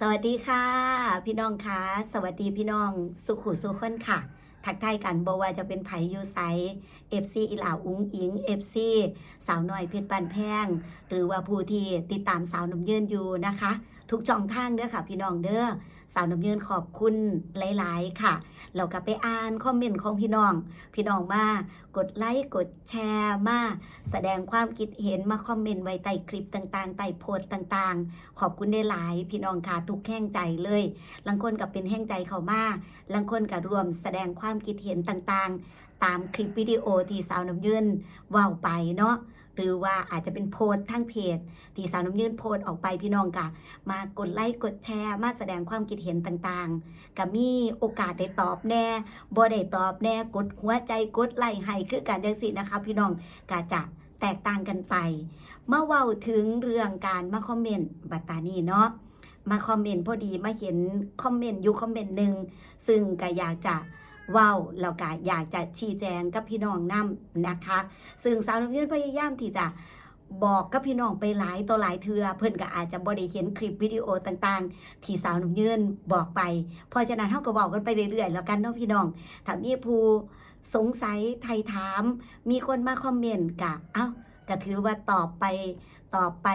สวัสดีค่ะ พี่น้องคะสวัสดีพี่น้องสุขุสุขคนค่ะ ทักทายกันบว่าจะเป็นไผยูไซเอฟซีอิลาอุ้งอิงเอฟซีสาวน้อยเพชรปันแพง หรือว่าผู้ที่ติดตามสาวนุ่มเยืนอยู่นะคะ ทุกช่องทางเด้อค่ะ พี่น้องเด้อสาวน้ำเยืนขอบคุณหลาย ๆ ค่ะเราก็ไปอ่านคอมเมนต์ของพี่น้อง พี่น้องมากดไลค์กดแชร์มาแสดงความคิดเห็นมาคอมเมนต์ไว้ใต้คลิปต่างๆใต้โพสต์ต่างๆ ขอบคุณได้หลาย พี่น้องค่ะทุกแห่งใจเลยลังคนกับเป็นแห่งใจเขามาลังคนกับรวมแสดงความคิดเห็นต่างๆ ตามคลิปวิดีโอที่สาวน้ำยืนว้าไปเนาะ หรือว่าอาจจะเป็นโพสต์ทางเพจที่สาวน้ำยืนโพสต์ออกไปพี่น้องกะมากดไลค์กดแชร์ มาแสดงความคิดเห็นต่างๆก็มีโอกาสได้ตอบแน่บ่ได้ตอบแน่กดหัวใจกดไลค์ให้คือการจังสินะคะพี่น้องก็จะแตกต่างกันไปเมื่อว้าถึงเรื่องการมาคอมเมนต์บัตตานีเนาะมาคอมเมนต์พอดีมาเห็นคอมเมนต์อยู่คอมเมนต์หนึ่งซึ่งก็อยากจะ เว้าแล้วก็อยากจะชี้แจงกับพี่น้องนํนะคะ ซึ่งสาวน้ำยืนพยายามที่จะบอกกับพี่น้องไปหลายต่อหลายเทือเพิ่อนก็อาจจะบ่ได้เห็นคลิปวิดีโอต่างๆ ที่สาวน้ำยืนบอกไป เพราะฉะนั้นเฮาก็บอกกันไปเรื่อยๆ แล้วกันเนาะพี่น้องถ้ามีผู้สงสัยไทยถาม มีคนมาคอมเมนต์กะเอ้า ก็ถือว่าตอบไปตอบไป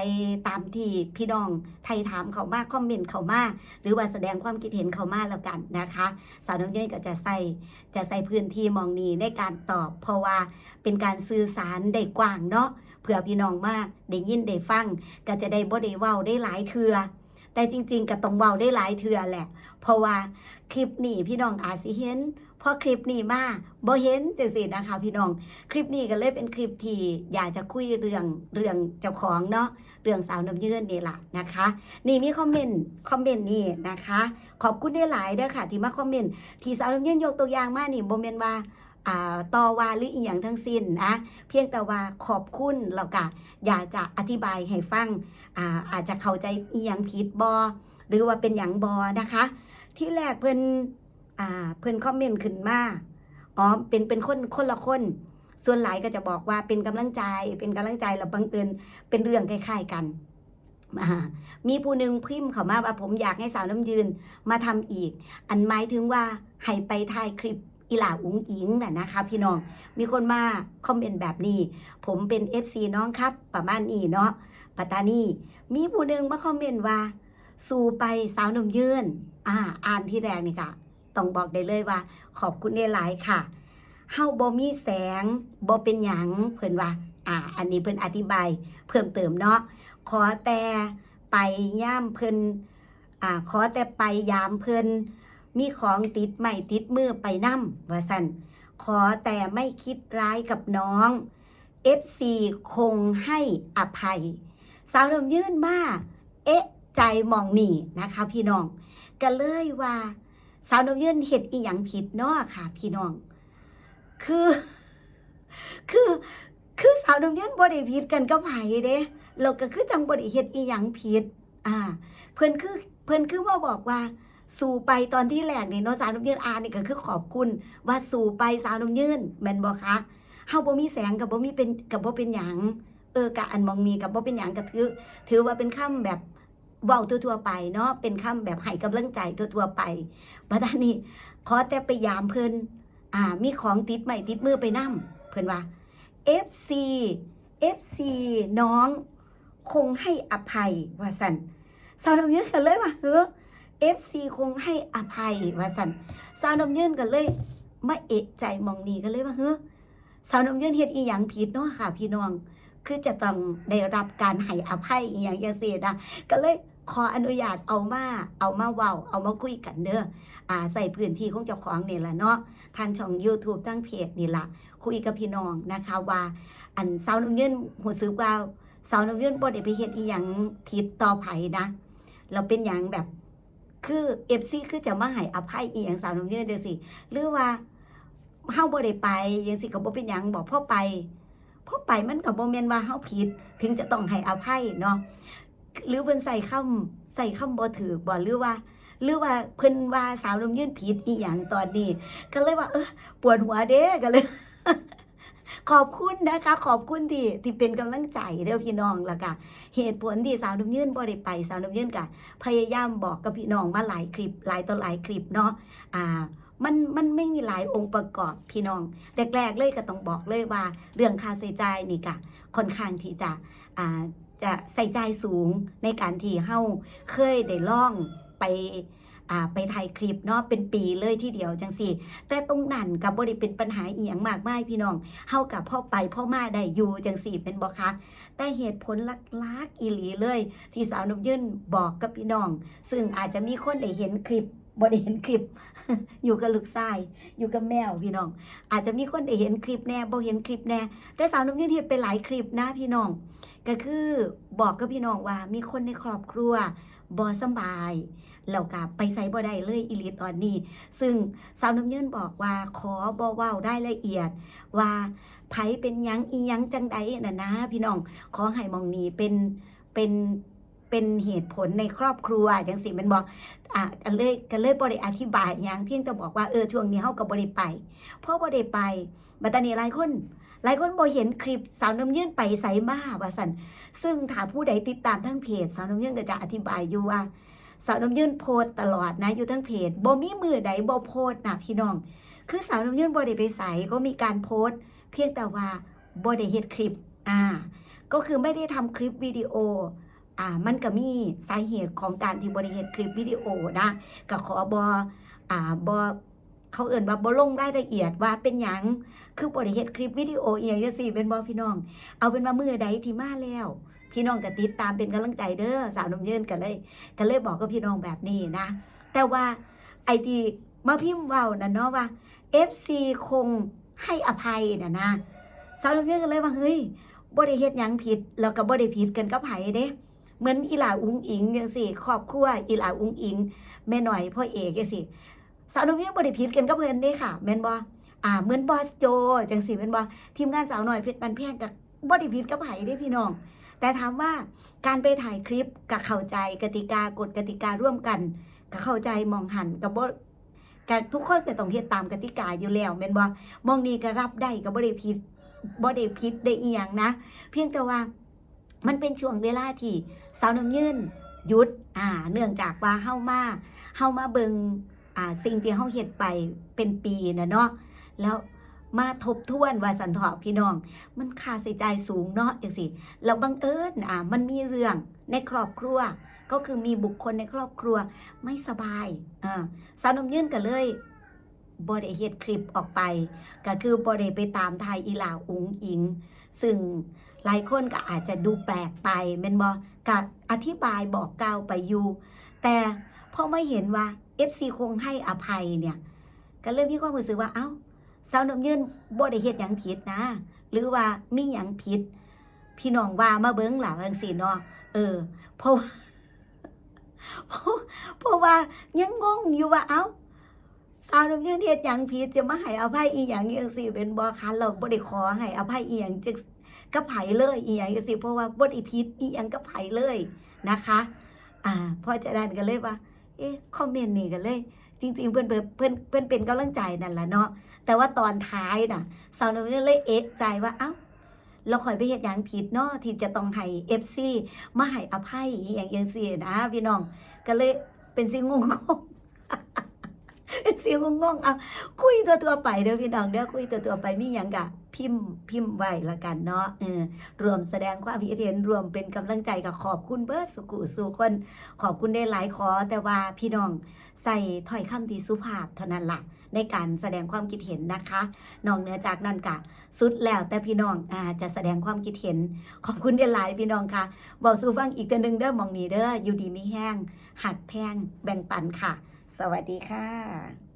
ตามที่พี่น้องไทยถามเขามากคอมเมนต์เขามากหรือว่าแสดงความคิดเห็นเขามากแล้วกันนะคะ สาวน้ำยืนก็จะใส่จะใส่พื้นที่มองนี้ในการตอบ เพราะว่าเป็นการสื่อสารได้กว้างเนาะเผื่อพี่น้องมากได้ยินได้ฟัง ก็จะได้บ่ได้เว้าได้หลายเทือแต่จริง ๆก็ต้องเว้าได้หลายเทือแหละ เพราะว่าคลิปนี้พี่น้องอาจสิเห็น อคลิปนี้มาบ่เห็นจังซี่นะคะ พี่น้อง คลิปนี้ก็เลยเป็นคลิปที่อยากจะคุยเรื่องเรื่องเจ้าของเนาะเรื่องสาวน้ำยืนนี่ล่ะนะคะ นี่มีคอมเมนต์คอมเมนต์นี่นะคะ ขอบคุณได้หลายเด้อค่ะ ที่มาคอมเมนต์ที่สาวน้ำยืนยกตัวอย่างมานี่บ่แม่นว่าอ่าต่อว่าหรืออีหยังทั้งสิ้นนะเพียงแต่ว่าขอบคุณแล้วก็อยากจะอธิบายให้ฟังอาอาจจะเข้าใจอีหยังผิดบอหรือว่าเป็นหยังบอนะคะ ที่แรกเพิ่น อ่า เพิ่อนคอมเมนต์ขึ้นมาอ๋อเป็นเป็นคนคนละคน ส่วนหลายก็จะบอกว่าเป็นกำลังใจ เป็นกำลังใจแล้วบังเอิญเป็นเรื่องคล้ายๆกันมีผู้หนึ่งพิมพ์เข้ามาว่าผมอยากให้สาวน้ำยืนมาทำอีก อันหมายถึงว่าให้ไปถ่ายคลิปอีหล่าอุ๋งอิงน่ะนะคะพี่น้อง มีคนมาคอมเมนต์แบบนี้ ผมเป็น FC น้องครับ ประมาณนี้เนาะปัตตานี มีผู้หนึ่งมาคอมเมนต์ว่า สู่ไปสาวนุ่มยืนอ่า อ่านที่แรกนี่ค่ะ ต้องบอกได้เลยว่า ขอบคุณในหลายค่ะเฮาบ่มีแสงบ่เป็นหยังเพิ่นว่า อ่า อันนี้เพิ่นอธิบาย เพิ่มเติมเนาะขอแต่ไปย่ามเพิ่นอ่าขอแต่ไปยามเพิ่นมีของติดไม่ติดมือไปนำว่าซั่นขอแต่ไม่คิดร้ายกับน้อง FC คงให้อภัย สาวลมยื่นมาเอ๊ะ ใจมองหนีนะคะพี่น้องก็เลยว่า สาวลมยื่นเห็ดอีหยังผิดเนาะค่ะ พี่น้อง คือ คือ คือสาวลมยื่นบ่ได้ผิดกันกับไผเด้เราก็คือจังบ่ได้เฮ็ดอีหยังผิด อ่า เพิ่นคือ เพิ่นคือว่าบอกว่า สู่ไปตอนที่แรกเนี่เนาะสาวน้ำยืนอ่านนี่ก็คือขอบคุณ ว่าสู่ไปสาวน้ำยืนแม่นบ่คะเฮาบ่มีแสงกับบ่มีเป็นกับบ่เป็นหยังเออกะอันมองมีกับบ่เป็นหยังก็ถือ ถือว่าเป็นคำแบบ เว้าทั่วๆไปเนาะเป็นคำแบบให้กำลังใจทั่วๆไปบัดนี้ขอแต่ไปยามเพิ่นอ่า มีของติดไม้ติดมือไปนํเพิ่นว่า FC FC น้องคงให้อภัยว่าซั่นสาวน้ำยืนก็เลยว่าเฮ้อ FC คงให้อภัยว่าสันสาวน้ำยืนกันเลยมาเอะใจมองนี่กันเลยว่าเฮ้อสาวน้ำยืนเฮ็ดอีหยังผิดเนาะค่ะ พี่น้อง คือจะต้องได้รับการให้อภัยอีหยังจังซี่นะก็เลยขออนุญาตเอามาเอามาเว้าเอามาคุยกันเด้ออ่าใส่พื้นที่ของเจ้าของนี่แหละเนาะทางช่อง YouTube ตั้งเพจนี่ละคุยกับพี่น้องนะคะว่า อันสาวน้ำยืนหูซึกว่าสาวน้ำยืนบ่ได้ไปเฮ็ดอีหยังผิดต่อไผนะ เราเป็นหยังแบบคือเอฟซีคือจะมาให้อภัยอีหยังสาวน้ำเยืนเด้อสิหรือว่าเฮาบ่ได้ไปจังสิก็บ่เป็นหยังบอกพ่อไป พ่อไปมันก็บ่แม่นว่าเฮาผิด ถึงจะต้องให้อภัยเนาะหรือเพิ่นใส่คำใส่คำบ่ถูกบ่หรือว่า หรือว่าเพิ่นว่าสาวน้ำยืนผิดอีหยังตอนนี้ ก็เลยว่า เออปวดหัวเด้ก็เลย ขอบคุณนะคะ ขอบคุณที่ที่เป็นกำลังใจเด้อพี่น้องแล้วก็เหตุผลที่สาวน้ำยืนบ่ได้ไปสาวน้ำยืนก็พยายามบอกกับพี่น้องมาหลายคลิปหลายต่อหลายคลิปเนาะอ่า มันมันไม่มีหลายองค์ประกอบพี่น้องแรกๆเลยก็ต้องบอกเลยว่า เรื่องค่าใช้จ่ายนี่ก็ค่อนข้างที่จะจะใส่ใจสูงในการที่เฮาเคยได้ล่องไปไปถ่ายคลิปเนาะเป็นปีเลยที่เดียวจังสี่แต่ตรงนั้นกับบ่ได้เป็นปัญหาอีหยังมากมายพี่น้องเฮากับพ่อไปพ่อมาได้อยู่จังสี่เป็นบ่คะแต่เหตุผลลักๆอีหลีเลย ที่สาวนุ่มยื่นบอกกับพี่น้อง ซึ่งอาจจะมีคนได้เห็นคลิป บ่ได้เห็นคลิป อยู่กับลูกชาย อยู่กับแมวพี่น้อง อาจจะมีคนได้เห็นคลิปแน่บ่เห็นคลิปแน่แต่สาวนมยื่นเฮ็ดไปหลายคลิปนะพี่น้อง ก็คือบอกกับพี่น้องว่ามีคนในครอบครัวบ่สบายแล้วก็ไปใส่บ่ได้เลยอีหลีตอนนี้ ซึ่งสาวน้ำยืนบอกว่าขอบ่เว้าวได้ละเอียด ว่าไผเป็นยังอียังจังใดน่ะนะ พี่น้องขอให้มองนี้เป็นเป็น เป็นเหตุผลในครอบครัวจังสิมันบอกอะก็เลยก็เลยบ่ได้อธิบายหยังเพียงแต่บอกว่าเออช่วงนี้เฮาก็บ่ได้ไปเพราะบ่ได้ไปบัตานี้หลายคนหลายคนบ่เห็นคลิปสาวน้ำยื่นไปไสมาว่าซั่นซึ่งถ้าผู้ใดติดตามทั้งเพจ สาวน้ำยื่นก็จะอธิบายอยู่ว่า สาวน้ำยื่นโพสต์ตลอดนะอยู่ทั้งเพจบ่มีมือใดบ่โพสต์นะพี่น้อง คือสาวน้ำยื่นบ่ได้ไปใส่ก็มีการโพสต์เพียงแต่ว่าบ่ได้เฮ็ดคลิปอ่าก็คือไม่ได้ทำคลิปวิดีโอ อ่ามันก็มีสาเหตุของการที่บ่ได้เฮ็ดคลิปวิดีโอนะก็ขอบ่อ่าบ่เขาเอิ่นว่าบ่ลงรายละเอียดว่าเป็นหยังคือบ่ได้เฮ็ดคลิปวิดีโอเอียงจังซี่เป็นบ่พี่น้อง เอาเป็นว่ามื้อใดที่มาแล้ว พี่น้องก็ติดตามเป็นกำลังใจเด้อสาวน้ำเยินกันเลยก็เลยบอกกับพี่น้องแบบนี้นะ แต่ว่าไอที่มาพิมพ์ว้านั่นเนาะว่า FC คงให้อภัยน่ะนะสาวน้ำเยินก็เลยว่าเฮ้ยบ่ได้เฮ็ดหยังผิดแล้วก็บ่ได้ผิดกันกับไผเด้ เหมือนอีหลาอุ้งอิงจังซี่ครอบครัวอีหลาอุ้งอิง แม่หน่อยพ่อเอกจังซี่สาวน้ำเยินบ่ได้ผิดกันกับเพิ่นเด้ค่ะแม่นบ่อ่าเหมือนบอสโจจังซี่แม่นบ่ทีมงานสาวหน้อยเพชรบันแพงกับบ่ได้ผิดกับไผเด้พี่น้อง แต่ถามว่าการไปถ่ายคลิปกับเข้าใจกติกากฎกติการ่วมกันกับเข้าใจมองหันกับบกับทุกคนก็ต้องเฮ็ดตามกติกาอยู่แล้วแม่นบ่มองนี้ก็รับได้ก็บ่ได้ผิดบ่ได้ผิดได้อีหยังนะ เพียงแต่ว่า มันเป็นช่วงเวลาที่สาวน้ำยืนหยุดอ่าเนื่องจากว่าเฮามาเฮามาเบิงอ่าสิ่งที่เฮาเฮ็ดไปเป็นปีนะเนาะแล้วมาทบทวนว่าสันเถาะพี่น้อง มันค่าใช้จ่ายสูงเนาะจังสิแล้วบังเอิญอ่ามันมีเรื่องในครอบครัว ก็คือมีบุคคลในครอบครัวไม่สบายอ่าสาวนมยื่นก็เลยบอได้เฮ็ดคลิปออกไป ก็คือบอได้ไปตามทายอีหลาอุงอิง ซึ่ง หลายคนก็อาจจะดูแปลกไปแม่นบอก็อธิบายบอกกล่าวไปอยู่ แต่พอไม่เห็นว่า FC คงให้อภัยเนี่ย ก็เลยมีความรู้สึกว่าเอ้าสาวน้ำยืนบ่ได้เฮ็ดหยังผิดนะ หรือว่ามีหยังผิด พี่น้องว่ามาเบิ่งหล่ะจังซี่เนาะเออเพราะว่าเพราะว่ายังงงอยู่ว่าเอ้าสาวน้ำยืนเฮ็ดหยังผิดจะมาให้อภัยอีหยังจังซี่เป็นบ่คะเราบ่ได้ขอให้อภัยอีหยังจัง กับไผเลยอีหยังจังซี่เพราะว่าบ่ได้ผิดอีหยังกับไผเลยนะคะอ่าพราะฉะนั้นก็เลยว่า เอ๊ะคอมเมนต์นี่ก็เลย จริง ๆ เพิ่อนเพิ่นเพิ่อนเพิ่อนเป็นกำลังใจนั่นแหละเนาะแต่ว่าตอนท้ายน่ะสาวน้ำเนยเลยเอะใจว่าเอ้าเราข่อยไปเหตุอย่างผิดเนาะที่จะต้องให้เอฟซีมาให้อภัยอย่างยังสี่นะพี่น้องก็เลยเป็นสิ่งงงงเป็นสิ่งงงๆเอาคุยตัวตัวไปเด้อพี่น้องเด้อคุยตัวตัวไปมีหยังกะ พิมพ์พิมพ์ไว้ละกันเนาะเออรวมแสดงความคิดเห็นรวมเป็นกำลังใจกับขอบคุณเบิร์ดสุกุสู่คน ขอบคุณได้หลายขอ แต่ว่าพี่น้องใส่ถ้อยคำที่สุภาพเท่านั้นล่ะในการแสดงความคิดเห็นนะคะนอกเหนือจากนั้นกะสุดแล้วแต่พี่น้องอาจะแสดงความคิดเห็น ขอบคุณได้หลายพี่น้องค่ะบอกสู่ฟังอีกตัวหนึ่งเด้อมองนี้เด้ออยู่ดีไม่แห้งหักแพงแบ่งปันค่ะ สวัสดีค่ะ